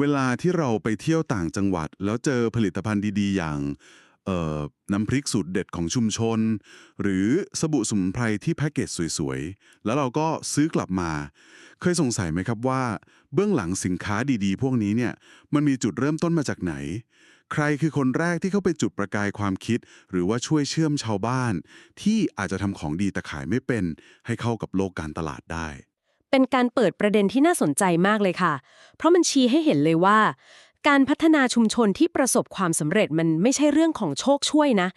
เวลาที่เราไปเที่ยวต่างจังหวัด แล้วเจอผลิตภัณฑ์ดี ๆ อย่างน้ำพริกสูตรเด็ดของชุมชน หรือสบู่สมุนไพรที่แพ็กเกจสวยๆ แล้วเราก็ซื้อกลับมา เคยสงสัยไหมครับว่า เบื้องหลังสินค้าดีๆ พวกนี้เนี่ยมันมีจุดเริ่มต้นมาจากไหน ใครคือคนแรกที่เข้าไปจุดประกายความคิด หรือว่าช่วยเชื่อมชาวบ้าน ที่อาจจะทำของดีแต่ขายไม่เป็น ให้เข้ากับโลกการตลาดได้ เป็นการเปิดประเด็นที่น่าสนใจมากเลยค่ะ เพราะมันชี้ให้เห็นเลยว่า การพัฒนาชุมชนที่ประสบความสำเร็จมันไม่ใช่เรื่องของโชคช่วยนะ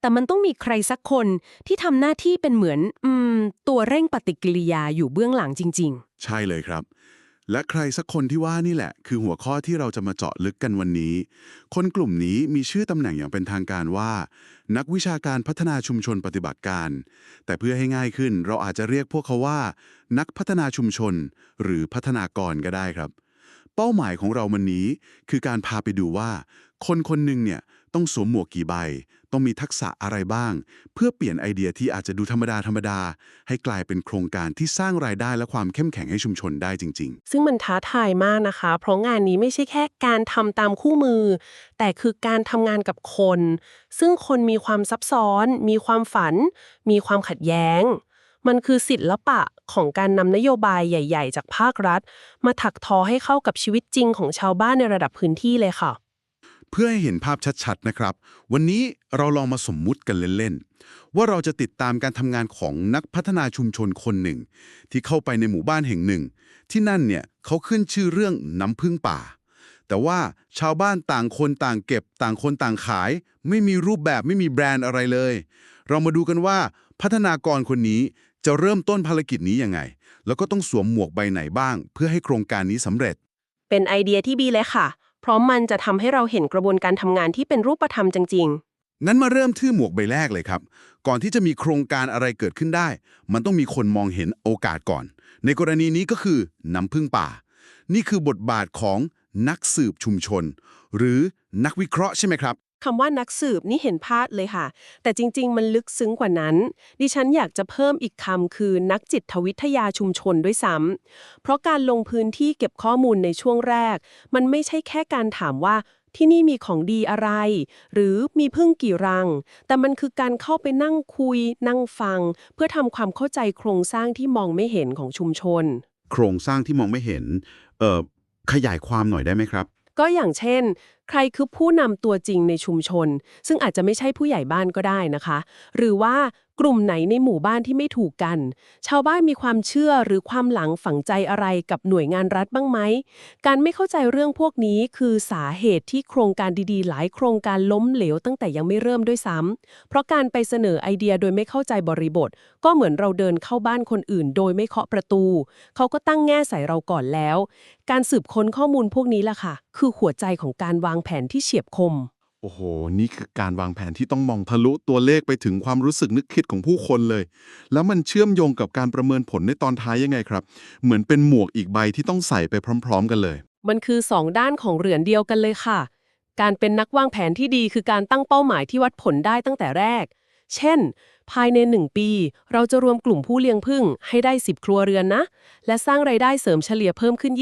แต่มันต้องมีใครสักคนที่ทำหน้าที่เป็นเหมือนอืมตัวเร่งปฏิกิริยาอยู่เบื้องหลังจริง ๆ ใช่เลยครับ และใครสักคนที่ว่านี่แหละ คือหัวข้อที่เราจะมาเจาะลึกกันวันนี้ คนกลุ่มนี้มีชื่อตำแหน่งอย่างเป็นทางการว่า นักวิชาการพัฒนาชุมชนปฏิบัติการ แต่เพื่อให้ง่ายขึ้นเราอาจจะเรียกพวกเขาว่า นักพัฒนาชุมชน หรือพัฒนากรก็ได้ครับ เป้าหมายของเราวันนี้ คือการพาไปดูว่า คนคนหนึ่งเนี่ยต้องสวมหมวกกี่ใบ ต้องมีทักษะอะไรบ้าง เพื่อเปลี่ยนไอเดียที่อาจจะดูธรรมดาธรรมดา ให้กลายเป็นโครงการที่สร้างรายได้และความเข้มแข็งให้ชุมชนได้จริง ๆ ซึ่งมันท้าทายมากนะคะ เพราะงานนี้ไม่ใช่แค่การทำตามคู่มือ แต่คือการทำงานกับคน ซึ่งคนมีความซับซ้อน มีความฝัน มีความขัดแย้ง มันคือศิลปะของการนำนโยบายใหญ่ ๆ จากภาครัฐ มาถักทอให้เข้ากับชีวิตจริงของชาวบ้านในระดับพื้นที่เลยค่ะ เพื่อให้เห็นภาพชัดๆนะครับ วันนี้เราลองมาสมมุติกันเล่นๆ ว่าเราจะติดตามการทำงานของนักพัฒนาชุมชนคนหนึ่ง ที่เข้าไปในหมู่บ้านแห่งหนึ่ง ที่นั่นเนี่ยเขาขึ้นชื่อเรื่องน้ำพึ่งป่า แต่ว่าชาวบ้านต่างคนต่างเก็บ ต่างคนต่างขาย ไม่มีรูปแบบไม่มีแบรนด์อะไรเลย เรามาดูกันว่าพัฒนากรคนนี้จะเริ่มต้นภารกิจนี้ยังไง แล้วก็ต้องสวมหมวกใบไหนบ้าง เพื่อให้โครงการนี้สำเร็จ เป็นไอเดียที่ดีเลยค่ะ เพราะมันจะทำให้เราเห็นกระบวนการทำงานที่เป็นรูปธรรมจริงๆงั้นมาเริ่มที่หมวกใบแรกเลยครับ ก่อนที่จะมีโครงการอะไรเกิดขึ้นได้ มันต้องมีคนมองเห็นโอกาสก่อน ในกรณีนี้ก็คือน้ำพึ่งป่า นี่คือบทบาทของนักสืบชุมชน หรือนักวิเคราะห์ใช่ไหมครับ คำว่านักสืบนี่เห็นพลาดเลยค่ะ แต่จริง ๆ มันลึกซึ้งกว่านั้น ดิฉันอยากจะเพิ่มอีกคำคือนักจิตวิทยาชุมชนด้วยซ้ำเพราะการลงพื้นที่เก็บข้อมูลในช่วงแรก มันไม่ใช่แค่การถามว่าที่นี่มีของดีอะไร หรือมีพึ่งกี่รัง แต่มันคือการเข้าไปนั่งคุย นั่งฟัง เพื่อทำความเข้าใจโครงสร้างที่มองไม่เห็นของชุมชน โครงสร้างที่มองไม่เห็น เอ่อ ขยายความหน่อยได้ไหมครับ ก็อย่างเช่น ใครคือผู้นำตัวจริงในชุมชน ซึ่งอาจจะไม่ใช่ผู้ใหญ่บ้านก็ได้นะคะ หรือว่า กลุ่มไหนในหมู่บ้านที่ไม่ถูกกัน ชาวบ้านมีความเชื่อหรือความหลังฝังใจอะไรกับหน่วยงานรัฐบ้างไหม การไม่เข้าใจเรื่องพวกนี้คือสาเหตุที่โครงการดีๆ หลายโครงการล้มเหลวตั้งแต่ยังไม่เริ่มด้วยซ้ำเพราะการไปเสนอไอเดียโดยไม่เข้าใจบริบท ก็เหมือนเราเดินเข้าบ้านคนอื่น โดยไม่เคาะประตู เขาก็ตั้งแง่ใส่เราก่อนแล้ว การสืบค้นข้อมูลพวกนี้ล่ะค่ะ คือหัวใจของการวางแผนที่เฉียบคม อ้โห นี่คือการวางแผนที่ต้องมองทะลุตัวเลขไปถึงความรู้สึกนึกคิดของผู้คนเลย แล้วมันเชื่อมโยงกับการประเมินผลในตอนท้ายยังไงครับ เหมือนเป็นหมวกอีกใบที่ต้องใส่ไปพร้อม ๆ กันเลย มันคือสองด้านของเหรียญเดียวกันเลยค่ะ การเป็นนักวางแผนที่ดีคือการตั้งเป้าหมายที่วัดผลได้ตั้งแต่แรก เช่น ภายในหนึ่งปี เราจะรวมกลุ่มผู้เลี้ยงผึ้งให้ได้ 10 ครัวเรือนนะ และสร้างไรายได้เสริมเฉลี่ยเพิ่มขึ้น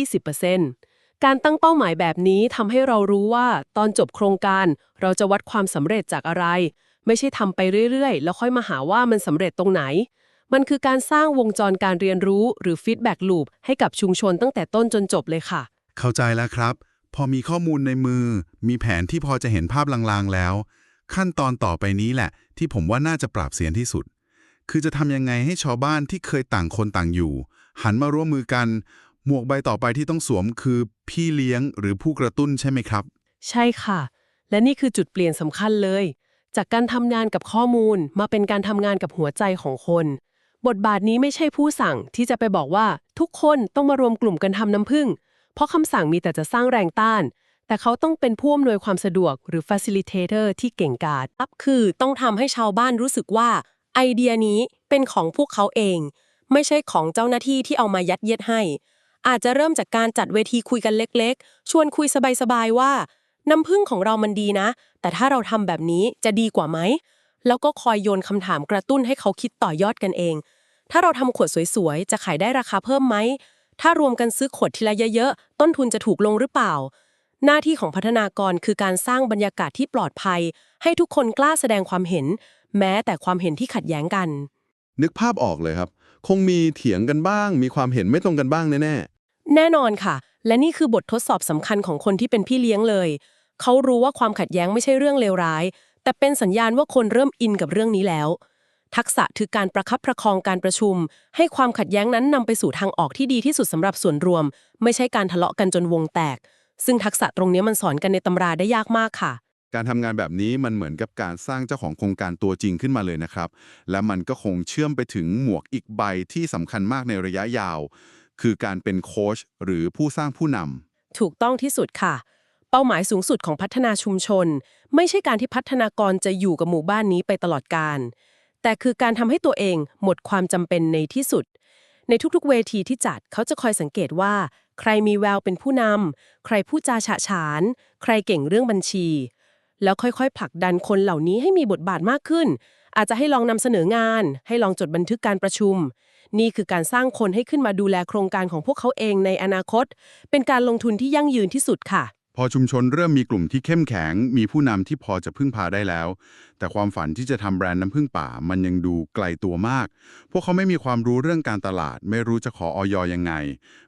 20% การตั้งเป้าหมายแบบนี้ทำให้เรารู้ว่าตอนจบโครงการ เราจะวัดความสำเร็จจากอะไร ไม่ใช่ทำไปเรื่อยๆ แล้วค่อยมาหาว่ามันสำเร็จตรงไหน มันคือการสร้างวงจรการเรียนรู้หรือฟีดแบ็กลูปให้กับชุมชนตั้งแต่ต้นจนจบเลยค่ะ เข้าใจแล้วครับ พอมีข้อมูลในมือ มีแผนที่พอจะเห็นภาพลางๆแล้ว ขั้นตอนต่อไปนี้แหละ ที่ผมว่าน่าจะปราบเสียนที่สุด คือจะทำยังไงให้ชาวบ้านที่เคยต่างคนต่างอยู่ หันมาร่วมมือกันหมวกใบต่อไปที่ต้องสวมคือ พี่เลี้ยงหรือผู้กระตุ้นใช่ไหมครับ ใช่ค่ะ และนี่คือจุดเปลี่ยนสำคัญเลย จากการทำงานกับข้อมูลมาเป็นการทำงานกับหัวใจของคน บทบาทนี้ไม่ใช่ผู้สั่งที่จะไปบอกว่า ทุกคนต้องมารวมกลุ่มกันทำน้ำผึ้งเพราะคำสั่งมีแต่จะสร้างแรงต้าน แต่เขาต้องเป็นผู้อำนวยความสะดวกหรือ facilitator ที่เก่งกาจอัพคือต้องทำให้ชาวบ้านรู้สึกว่า ไอเดียนี้เป็นของพวกเขาเอง ไม่ใช่ของเจ้าหน้าที่ที่เอามายัดเยียดให้ อาจจะเริ่มจากการจัดเวทีคุยกันเล็กๆ ชวนคุยสบายๆว่า น้ำผึ้งของเรามันดีนะ แต่ถ้าเราทำแบบนี้จะดีกว่าไหม แล้วก็คอยโยนคำถามกระตุ้นให้เขาคิดต่อยอดกันเอง ถ้าเราทำขวดสวยๆ จะขายได้ราคาเพิ่มไหม ถ้ารวมกันซื้อขวดทีละเยอะๆ ต้นทุนจะถูกลงหรือเปล่า หน้าที่ของพัฒนากรคือการสร้างบรรยากาศที่ปลอดภัย ให้ทุกคนกล้าแสดงความเห็น แม้แต่ความเห็นที่ขัดแย้งกัน นึกภาพออกเลยครับ คงมีเถียงกันบ้าง มีความเห็นไม่ตรงกันบ้างแน่ แน่นอนค่ะ และนี่คือบททดสอบสำคัญของคนที่เป็นพี่เลี้ยงเลย เขารู้ว่าความขัดแย้งไม่ใช่เรื่องเลวร้าย แต่เป็นสัญญาณว่าคนเริ่มอินกับเรื่องนี้แล้ว ทักษะคือการประคับประคองการประชุม ให้ความขัดแย้งนั้นนำไปสู่ทางออกที่ดีที่สุดสำหรับส่วนรวม ไม่ใช่การทะเลาะกันจนวงแตก ซึ่งทักษะตรงนี้มันสอนกันในตำราได้ยากมากค่ะการทำงานแบบนี้มันเหมือนกับการสร้างเจ้าของโครงการตัวจริงขึ้นมาเลยนะครับ และมันก็คงเชื่อมไปถึงหมวกอีกใบที่สำคัญมากในระยะยาว คือการเป็นโค้ชหรือผู้สร้างผู้นำถูกต้องที่สุดค่ะ เป้าหมายสูงสุดของพัฒนาชุมชน ไม่ใช่การที่พัฒนากรจะอยู่กับหมู่บ้านนี้ไปตลอดกาลแต่คือการทำให้ตัวเองหมดความจำเป็นในที่สุด ในทุกๆ เวทีที่จัดเขาจะคอยสังเกตว่า ใครมีแววเป็นผู้นำใครพูดจาฉะฉาน ใครเก่งเรื่องบัญชี แล้วค่อยๆผลักดันคนเหล่านี้ให้มีบทบาทมากขึ้น อาจจะให้ลองนำเสนองาน ให้ลองจดบันทึกการประชุม นี่คือการสร้างคนให้ขึ้นมาดูแลโครงการของพวกเขาเองในอนาคต เป็นการลงทุนที่ยั่งยืนที่สุดค่ะ พอชุมชนเริ่มมีกลุ่มที่เข้มแข็ง มีผู้นำที่พอจะพึ่งพาได้แล้ว แต่ความฝันที่จะทำแบรนด์น้ำผึ้งป่า มันยังดูไกลตัวมาก พวกเขาไม่มีความรู้เรื่องการตลาด ไม่รู้จะขอออยยังไง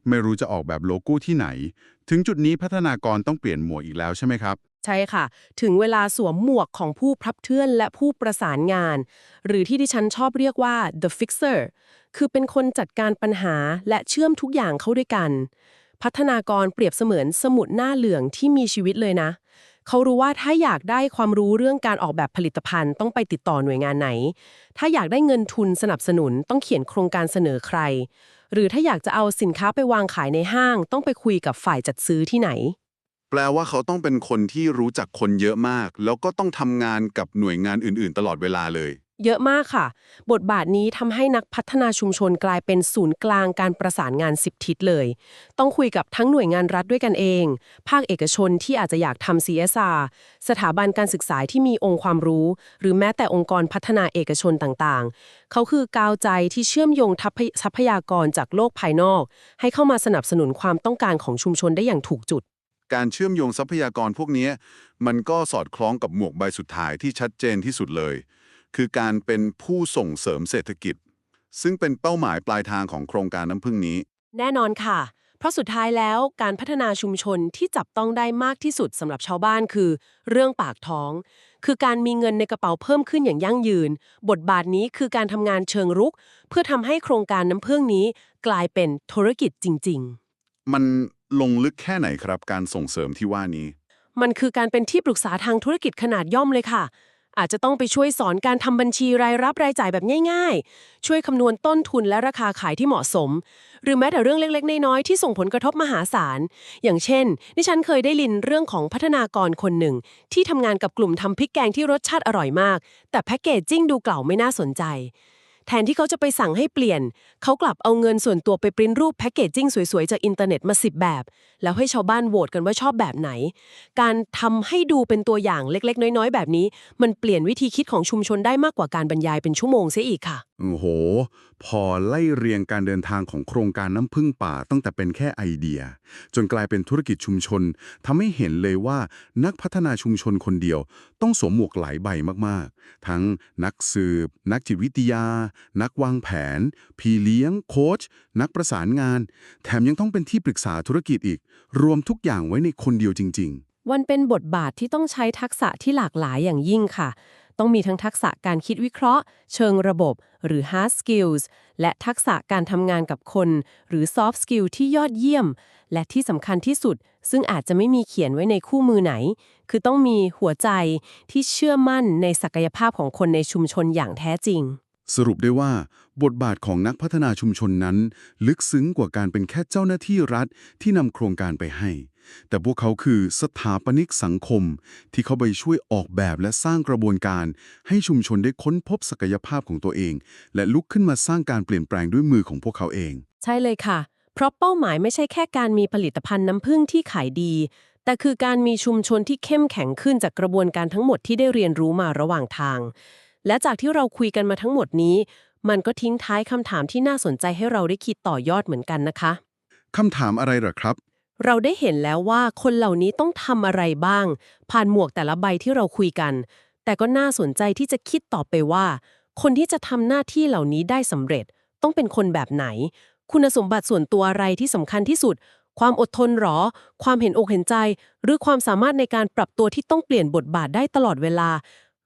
ไม่รู้จะออกแบบโลโก้ที่ไหน ถึงจุดนี้พัฒนากรต้องเปลี่ยนหมวกอีกแล้วใช่ไหมครับ ใช่ค่ะ ถึงเวลาสวมหมวกของผู้พรับเทื่อนและผู้ประสานงาน หรือที่ดิฉันชอบเรียกว่า the fixer คือเป็นคนจัดการปัญหาและเชื่อมทุกอย่างเข้าด้วยกัน พัฒนากรเปรียบเสมือนสมุดหน้าเหลืองที่มีชีวิตเลยนะ เขารู้ว่าถ้าอยากได้ความรู้เรื่องการออกแบบผลิตภัณฑ์ต้องไปติดต่อหน่วยงานไหน ถ้าอยากได้เงินทุนสนับสนุนต้องเขียนโครงการเสนอใคร หรือถ้าอยากจะเอาสินค้าไปวางขายในห้าง ต้องไปคุยกับฝ่ายจัดซื้อที่ไหน แปลว่าเขาต้องเป็นคนที่รู้จักคนเยอะมาก แล้วก็ต้องทำงานกับหน่วยงานอื่น ๆ ตลอดเวลาเลย เยอะมากค่ะ บทบาทนี้ทำให้นักพัฒนาชุมชนกลายเป็นศูนย์กลางการประสานงาน10ทิศเลย ต้องคุยกับทั้งหน่วยงานรัฐด้วยกันเอง ภาคเอกชนที่อาจจะอยากทำ CSR สถาบันการศึกษาที่มีองค์ความรู้ หรือแม้แต่องค์กรพัฒนาเอกชนต่างๆ เขาคือกาวใจที่เชื่อมโยงทรัพยากรจากโลกภายนอก ให้เข้ามาสนับสนุนความต้องการของชุมชนได้อย่างถูกจุด การเชื่อมโยงทรัพยากรพวกนี้มันก็สอดคล้องกับหมวกใบสุดท้ายที่ชัดเจนที่สุดเลย คือการเป็นผู้ส่งเสริมเศรษฐกิจ ซึ่งเป็นเป้าหมายปลายทางของโครงการน้ำพึ่งนี้ แน่นอนค่ะ เพราะสุดท้ายแล้วการพัฒนาชุมชนที่จับต้องได้มากที่สุดสำหรับชาวบ้านคือ เรื่องปากท้อง คือการมีเงินในกระเป๋าเพิ่มขึ้นอย่างยั่งยืน บทบาทนี้คือการทำงานเชิงรุก เพื่อทำให้โครงการน้ำพึ่งนี้ กลายเป็นธุรกิจจริงมัน ลงลึกแค่ไหนครับ การส่งเสริมที่ว่านี้ มันคือการเป็นที่ปรึกษาทางธุรกิจขนาดย่อมเลยค่ะ อาจจะต้องไปช่วยสอนการทำบัญชีรายรับรายจ่ายแบบง่าย ๆ ช่วยคำนวณต้นทุนและราคาขายที่เหมาะสม หรือแม้แต่เรื่องเล็กๆ น้อยๆที่ส่งผลกระทบมหาศาล อย่างเช่นดิฉันเคยได้ลินเรื่องของพัฒนากรคนหนึ่ง ที่ทำงานกับกลุ่มทำพริกแกงที่รสชาติอร่อยมาก แต่แพ็กเกจจิ้งดูเก่าไม่น่าสนใจ แทนที่เขาจะไปสั่งให้เปลี่ยน เขากลับเอาเงินส่วนตัวไปปริ้นรูปแพ็กเกจจิ้งสวยๆ จากอินเทอร์เน็ตมาสิบแบบ แล้วให้ชาวบ้านโหวตกันว่าชอบแบบไหน การทำให้ดูเป็นตัวอย่างเล็กๆ น้อยๆ แบบนี้ มันเปลี่ยนวิธีคิดของชุมชนได้มากกว่าการบรรยายเป็นชั่วโมงเสียอีกค่ะ โอ้โห พอไล่เรียงการเดินทางของโครงการน้ำพึ่งป่าตั้งแต่เป็นแค่ไอเดีย จนกลายเป็นธุรกิจชุมชนทำให้เห็นเลยว่านักพัฒนาชุมชนคนเดียว ต้องสวมหมวกหลายใบมากๆ ทั้งนักสืบ นักจิตวิทยา นักวางแผน พี่เลี้ยง โค้ช นักประสานงาน แถมยังต้องเป็นที่ปรึกษาธุรกิจอีก รวมทุกอย่างไว้ในคนเดียวจริง ๆ วันเป็นบทบาทที่ต้องใช้ทักษะที่หลากหลายอย่างยิ่งค่ะ ต้องมีทั้งทักษะการคิดวิเคราะห์ เชิงระบบ หรือ hard skills และทักษะการทำงานกับคน หรือ soft skill ที่ยอดเยี่ยม และที่สำคัญที่สุด ซึ่งอาจจะไม่มีเขียนไว้ในคู่มือไหน คือต้องมีหัวใจที่เชื่อมั่นในศักยภาพของคนในชุมชนอย่างแท้จริง สรุปได้ว่า บทบาทของนักพัฒนาชุมชนนั้น ลึกซึ้งกว่าการเป็นแค่เจ้าหน้าที่รัฐที่นำโครงการไปให้ แต่พวกเขาคือสถาปนิกสังคม ที่เขาไปช่วยออกแบบและสร้างกระบวนการ ให้ชุมชนได้ค้นพบศักยภาพของตัวเอง และลุกขึ้นมาสร้างการเปลี่ยนแปลงด้วยมือของพวกเขาเอง ใช่เลยค่ะ เพราะเป้าหมายไม่ใช่แค่การมีผลิตภัณฑ์น้ำผึ้งที่ขายดี แต่คือการมีชุมชนที่เข้มแข็งขึ้นจากกระบวนการทั้งหมดที่ได้เรียนรู้มาระหว่างทาง และจากที่เราคุยกันมาทั้งหมดนี้ มันก็ทิ้งท้ายคำถามที่น่าสนใจให้เราได้คิดต่อยอดเหมือนกันนะคะ คำถามอะไรเหรอครับ เราได้เห็นแล้วว่าคนเหล่านี้ต้องทำอะไรบ้าง ผ่านหมวกแต่ละใบที่เราคุยกัน แต่ก็น่าสนใจที่จะคิดต่อไปว่า คนที่จะทำหน้าที่เหล่านี้ได้สำเร็จ ต้องเป็นคนแบบไหน คุณสมบัติส่วนตัวอะไรที่สำคัญที่สุด ความอดทนหรอ ความเห็นอกเห็นใจ หรือความสามารถในการปรับตัวที่ต้องเปลี่ยนบทบาทได้ตลอดเวลา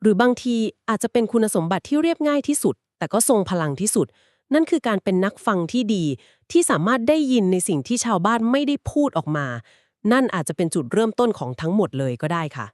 หรือบางทีอาจจะเป็นคุณสมบัติที่เรียบง่ายที่สุด แต่ก็ทรงพลังที่สุด นั่นคือการเป็นนักฟังที่ดี ที่สามารถได้ยินในสิ่งที่ชาวบ้านไม่ได้พูดออกมา นั่นอาจจะเป็นจุดเริ่มต้นของทั้งหมดเลยก็ได้ค่ะ